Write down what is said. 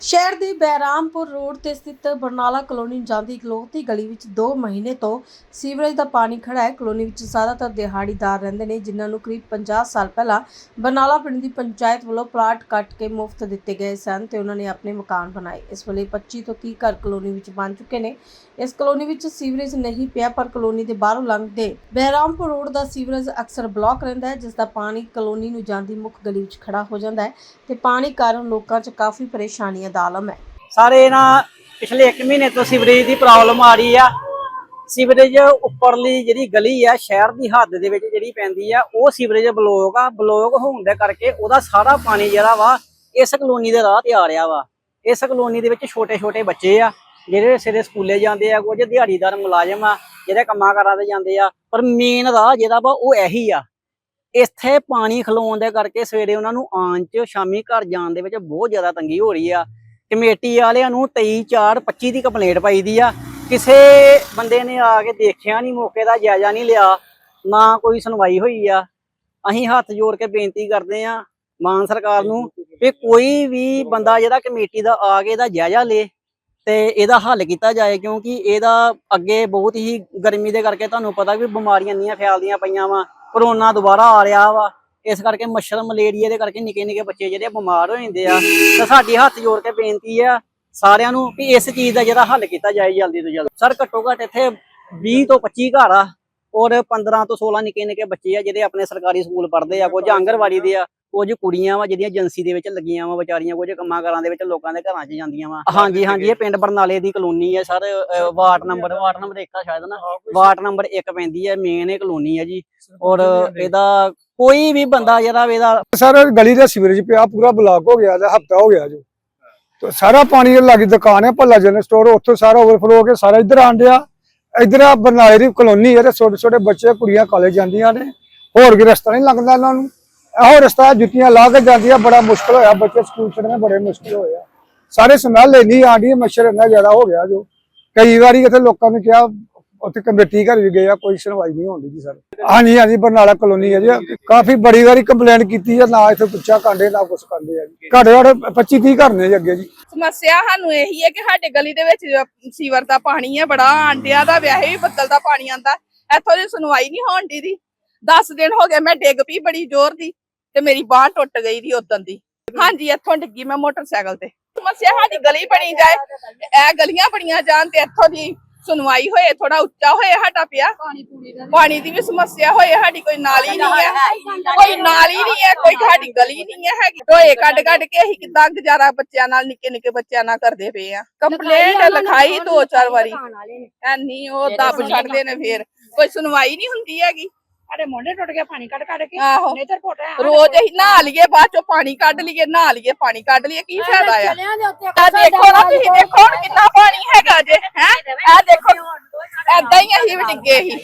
ਸ਼ਹਿਰ ਦੇ ਬਹਿਰਾਮਪੁਰ ਰੋਡ ਤੇ ਸਥਿਤ ਬਰਨਾਲਾ ਕਲੋਨੀ ਜਾਂਦੀ ਇਕਲੌਤੀ ਗਲੀ ਵਿੱਚ 2 ਮਹੀਨੇ ਤੋਂ ਸੀਵਰੇਜ ਦਾ ਪਾਣੀ ਖੜਾ ਹੈ। ਕਲੋਨੀ ਵਿੱਚ ਜ਼ਿਆਦਾਤਰ ਦਿਹਾੜੀਦਾਰ ਰਹਿੰਦੇ ਨੇ, ਜਿਨ੍ਹਾਂ ਨੂੰ ਕਰੀਬ 50 ਸਾਲ ਪਹਿਲਾਂ ਬਰਨਾਲਾ ਪਿੰਡ ਦੀ ਪੰਚਾਇਤ ਵੱਲੋਂ ਪਲਾਟ ਕੱਟ ਕੇ ਮੁਫਤ ਦਿੱਤੇ ਗਏ ਸਨ ਤੇ ਉਹਨਾਂ ਨੇ ਆਪਣੇ ਮਕਾਨ ਬਣਾਏ। ਇਸ ਵੇਲੇ 25 ਤੋਂ 30 ਘਰ ਕਲੋਨੀ ਵਿੱਚ ਬਣ ਚੁੱਕੇ ਨੇ। ਇਸ ਕਲੋਨੀ ਵਿੱਚ ਸੀਵਰੇਜ ਨਹੀਂ ਪਿਆ, ਪਰ ਕਲੋਨੀ ਦੇ ਬਾਹਰੋਂ ਲੰਘਦੇ ਬਹਿਰਾਮਪੁਰ ਰੋਡ ਦਾ ਸੀਵਰੇਜ ਅਕਸਰ ਬਲੌਕ ਰਹਿੰਦਾ ਹੈ, ਜਿਸ ਦਾ ਪਾਣੀ ਕਲੋਨੀ ਨੂੰ ਜਾਂਦੀ ਮੁੱਖ ਗਲੀ ਵਿੱਚ ਖੜਾ ਹੋ ਜਾਂਦਾ ਹੈ ਤੇ ਪਾਣੀ ਕਾਰਨ ਲੋਕਾਂ 'ਚ ਕਾਫੀ ਪਰੇਸ਼ਾਨੀਆਂ ਦਾ ਆਲਮ ਹੈ। ਸਾਰੇ ਨਾ ਪਿਛਲੇ 1 ਮਹੀਨੇ ਤੋਂ ਸੀਵਰੇਜ ਦੀ ਪ੍ਰੋਬਲਮ ਆ ਰਹੀ ਆ। ਸੀਵਰੇਜ ਉੱਪਰਲੀ ਜਿਹੜੀ ਗਲੀ ਆ, ਸ਼ਹਿਰ ਦੀ ਹੱਦ ਦੇ ਵਿੱਚ ਜਿਹੜੀ ਪੈਂਦੀ ਆ, ਉਹ ਸੀਵਰੇਜ ਬਲੋਕ ਆ। ਬਲੋਕ ਹੋਣ ਦੇ ਕਰਕੇ ਉਹਦਾ ਸਾਰਾ ਪਾਣੀ ਜਿਹੜਾ ਵਾ, ਇਸ ਕਲੋਨੀ ਦੇ ਰਾਹ ਤੇ ਆ ਰਿਹਾ ਵਾ। ਇਸ ਕਲੋਨੀ ਦੇ ਵਿੱਚ ਛੋਟੇ ਛੋਟੇ ਬੱਚੇ ਆ, ਜਿਹੜੇ ਸਵੇਰੇ ਸਕੂਲੇ ਜਾਂਦੇ ਆ, ਕੁਝ ਦਿਹਾੜੀਦਾਰ ਮੁਲਾਜ਼ਮ ਆ, ਜਿਹੜੇ ਕੰਮਾਂ ਕਾਰਾਂ ਤੇ ਜਾਂਦੇ ਆ। ਪਰ ਮੇਨ ਰਾਹ ਜਿਹੜਾ ਵਾ, ਉਹ ਇਹੀ ਆ। ਇੱਥੇ ਪਾਣੀ ਖਲੋਣ ਦੇ ਕਰਕੇ ਸਵੇਰੇ ਉਹਨਾਂ ਨੂੰ ਆਉਣ ਚ, ਸ਼ਾਮੀ ਘਰ ਜਾਣ ਦੇ ਵਿੱਚ ਬਹੁਤ ਜ਼ਿਆਦਾ ਤੰਗੀ ਹੋ ਰਹੀ ਆ। ਕਮੇਟੀ ਵਾਲਿਆਂ ਨੂੰ 23 4 25 ਦੀ ਕੰਪਲੇਂਟ ਪਾਈ ਦੀ ਆ। ਕਿਸੇ ਬੰਦੇ ਨੇ ਆ ਕੇ ਦੇਖਿਆ ਨਹੀਂ, ਮੌਕੇ ਦਾ ਜਾਇਜ਼ਾ ਨਹੀਂ ਲਿਆ, ਨਾ ਕੋਈ ਸੁਣਵਾਈ ਹੋਈ ਆ। ਅਸੀਂ ਹੱਥ ਜੋੜ ਕੇ ਬੇਨਤੀ ਕਰਦੇ ਆ ਮਾਨ ਸਰਕਾਰ ਨੂੰ ਕਿ ਕੋਈ ਵੀ ਬੰਦਾ ਜਿਹੜਾ ਕਮੇਟੀ ਦਾ ਆ ਕੇ ਇਹਦਾ ਜਾਇਜ਼ਾ ਲੇ ਤੇ ਇਹਦਾ ਹੱਲ ਕੀਤਾ ਜਾਏ, ਕਿਉਂਕਿ ਇਹਦਾ ਅੱਗੇ ਬਹੁਤ ਹੀ ਗਰਮੀ ਦੇ ਕਰਕੇ ਤੁਹਾਨੂੰ ਪਤਾ ਵੀ ਬਿਮਾਰੀਆਂ ਇੰਨੀਆਂ ਫੈਲਦੀਆਂ ਪਈਆਂ ਵਾ, ਕਰੋਨਾ ਦੁਬਾਰਾ ਆ ਰਿਹਾ ਵਾ। ਇਸ ਕਰਕੇ ਮੱਛਰ, ਮਲੇਰੀਆ ਦੇ ਕਰਕੇ ਨਿੱਕੇ ਨਿੱਕੇ ਬੱਚੇ ਜਿਹੜੇ ਬਿਮਾਰ ਹੋ ਜਾਂਦੇ ਆ। ਤਾਂ ਸਾਡੀ ਹੱਥ ਜੋੜ ਕੇ ਬੇਨਤੀ ਆ ਸਾਰਿਆਂ ਨੂੰ ਵੀ ਇਸ ਚੀਜ਼ ਦਾ ਜਿਹੜਾ ਹੱਲ ਕੀਤਾ ਜਾਏ ਜਲਦੀ ਤੋਂ ਜਲਦੀ। ਸਰ, ਘੱਟੋ ਘੱਟ ਇੱਥੇ 20 ਤੋਂ 25 ਘਰ ਆ ਔਰ 15 ਤੋਂ 16 ਨਿੱਕੇ ਨਿੱਕੇ ਬੱਚੇ ਆ ਜਿਹੜੇ ਆਪਣੇ ਸਰਕਾਰੀ ਸਕੂਲ ਪੜ੍ਹਦੇ ਆ, ਕੁਝ ਆਂਗਣਵਾੜੀ ਦੇ ਆ, ਕੁਝ ਕੁੜੀਆਂ ਵਾ ਜਿਹੜੀਆਂ ਏਜੰਸੀ ਦੇ ਵਿੱਚ ਲੱਗੀਆਂ ਵਾ ਵਿਚਾਰੀਆਂ, ਕੁਝ ਕੰਮਾਂ ਕਾਰਾਂ ਦੇ ਵਿੱਚ ਲੋਕਾਂ ਦੇ ਘਰਾਂ 'ਚ ਜਾਂਦੀਆਂ ਵਾ। ਹਾਂਜੀ ਹਾਂਜੀ, ਇਹ ਪਿੰਡ ਬਰਨਾਲੇ ਦੀ ਕਲੋਨੀ ਆ sir ward number ward number 1 ਆ ਸ਼ਾਇਦ ਨਾ, ਵਾਰਡ ਨੰਬਰ 1 ਪੈਂਦੀ ਹੈ ਮੇਨ ਇਹ ਕਲੋਨੀ ਆ ਜੀ। ਔਰ ਇਹਦਾ ਕੋਈ ਵੀ ਬੰਦਾ ਜਿਹੜਾ ਇਹਦਾ ਸਰ ਗਲੀ ਦਾ ਸੀਵਰੇਜ ਪਿਆ, ਪੂਰਾ ਬਲਾਕ ਹੋ ਗਿਆ ਹਫਤਾ ਹੋ ਗਿਆ ਜੋ। ਤੇ ਸਾਰਾ ਪਾਣੀ ਲੱਗੀ ਦੁਕਾਨ ਹੈ, ਭੱਲਾ ਜਨ ਸਟੋਰ, ਉੱਥੋਂ ਸਾਰਾ ਓਵਰਫਲੋ ਹੋ ਕੇ ਸਾਰਾ ਇੱਧਰ ਆਣ ਡਿਆ। ਇੱਧਰ ਆ ਬਰਨਾਲੇ ਦੀ ਕਲੋਨੀ ਹੈ, ਤੇ ਛੋਟੇ ਛੋਟੇ ਬੱਚੇ, ਕੁੜੀਆਂ ਕਾਲਜ ਜਾਂਦੀਆਂ ਨੇ। ਹੋਰ ਕੀ ਰਸਤਾ ਨਹੀਂ ਲੱਗਦਾ ਇਹਨਾਂ ਨੂੰ। ਇਹੋ ਰਸਤਾ ਜੁੱਤੀਆਂ ਲਾ ਕੇ ਜਾਂਦੀਆਂ, ਬੜਾ ਮੁਸ਼ਕਲ ਹੋਇਆ। ਬੱਚੇ ਸਕੂਲ ਛੱਡਣੇ ਬੜੇ ਮੁਸ਼ਕਲ ਹੋਇਆ ਸਾਰੇ ਸਮੈਲ ਇੰਨੀ ਆਂਦੀ ਮੱਛਰ ਇੰਨਾ ਜ਼ਿਆਦਾ ਹੋ ਗਿਆ ਜੋ। ਕਈ ਵਾਰੀ ਇੱਥੇ ਲੋਕਾਂ ਨੇ ਕਿਹਾ ਉੱਥੇ ਕਮੇਟੀ ਘਰ ਵੀ ਗਏ ਆ, ਕੋਈ ਸੁਣਵਾਈ ਨਹੀਂ ਹੁੰਦੀ ਜੀ ਸਰ। ਹਾਂਜੀ ਹਾਂਜੀ ਬਰਨਾਲਾ ਕਲੋਨੀ ਹੈ ਜੀ। ਕਾਫੀ ਬੜੀ ਵਾਰੀ ਕੰਪਲੇਂਟ ਕੀਤੀ ਹੈ ਨਾ ਇੱਥੇ ਪੁੱਛਾ ਕਾਂਡੇ, ਨਾ ਕੁਛ ਕਰਦੇ ਆ ਜੀ। ਘੱਟੋ ਘੱਟ 25 30 ਘਰ ਨੇ ਜੀ ਅੱਗੇ ਜੀ। ਸਮੱਸਿਆ ਸਾਨੂੰ ਇਹੀ ਹੈ ਕਿ ਸਾਡੇ ਗਲੀ ਦੇ ਵਿੱਚ ਸੀਵਰ ਦਾ ਪਾਣੀ ਹੈ ਬੜਾ ਆਂਡਿਆਂ ਦਾ ਵਿਆਹੇ ਵੀ ਬੱਦਲ ਦਾ ਪਾਣੀ ਆਂਦਾ। ਇੱਥੋਂ ਦੀ ਸੁਣਵਾਈ ਨਹੀਂ ਹੋਣ ਦੀ ਦੀ 10 ਦਿਨ ਹੋ ਗਏ, ਮੈਂ ਡਿੱਗ ਪਈ ਬੜੀ ਜ਼ੋਰ ਦੀ, ਤੇ ਮੇਰੀ ਬਾਹ ਟੁੱਟ ਗਈ ਦੀ ਉਦੋਂ ਦੀ। ਹਾਂਜੀ, ਇੱਥੋਂ ਡਿੱਗੀ ਮੈਂ ਮੋਟਰਸਾਈਕਲ ਤੇ। ਸਮੱਸਿਆ ਸਾਡੀ ਗਲੀ ਬਣੀ ਜਾਏ, ਇਹ ਗਲੀਆਂ ਬਣੀਆਂ ਜਾਣ ਤੇ ਇੱਥੋਂ ਦੀ ਸੁਣਵਾਈ ਹੋਏ ਥੋੜਾ ਉੱਚਾ ਹੋਏ ਸਾਡਾ ਪਿਆ। ਪਾਣੀ ਦੀ ਵੀ ਸਮੱਸਿਆ ਹੋਏ ਸਾਡੀ ਕੋਈ ਨਾਲੀ ਨਹੀਂ ਹੈ। ਕੋਈ ਨਾਲੀ ਨਹੀਂ ਹੈ ਕੋਈ ਸਾਡੀ ਗਲੀ ਨਹੀਂ ਹੈ ਹੈਗੀ। ਟੋਏ ਕੱਢ ਕੱਢ ਕੇ ਅਸੀਂ ਕਿਦਾਂ ਗੁਜ਼ਾਰਾ ਬੱਚਿਆਂ ਨਾਲ ਨਿੱਕੇ ਨਿੱਕੇ ਬੱਚਿਆਂ ਨਾਲ ਕਰਦੇ ਪਏ ਆ। ਕੰਪਲੇਂਟ ਲਿਖਾਈ ਦੋ ਚਾਰ ਵਾਰੀ। ਐਨੀ ਉਹ ਦੱਬ ਛੱਡਦੇ ਨੇ ਫੇਰ। ਕੋਈ ਸੁਣਵਾਈ ਨਹੀਂ ਹੁੰਦੀ ਹੈਗੀ। ਸਾਡੇ ਮੋਢੇ ਟੁੱਟ ਗਿਆ ਪਾਣੀ ਕੱਢ ਕੱਢ ਕੇ। ਆਹੋ। ਨੇਤਰ ਪੋਟਾ ਰੋਜ਼ ਅਸੀਂ ਨਹਾ ਲਈਏ ਬਾਅਦ ਚੋਂ ਪਾਣੀ ਕੱਢ ਲਈਏ ਨਹਾ ਲਈਏ ਪਾਣੀ ਕੱਢ ਲਈਏ ਕੀ ਫਾਇਦਾ ਆ? ਚਲਿਆਂ ਦੇ ਉੱਤੇ ਆ ਦੇਖੋ ਨਾ ਤੁਸੀਂ ਦੇਖੋ ਹੁਣ ਕਿੰਨਾ ਪਾਣੀ ਹੈਗਾ ਜੇ ਹੈ? ਆ ਦੇਖੋ ਐਦਾਂ ਹੀ ਅਸੀਂ ਵੀ ਡਿੱਗੇ ਸੀ।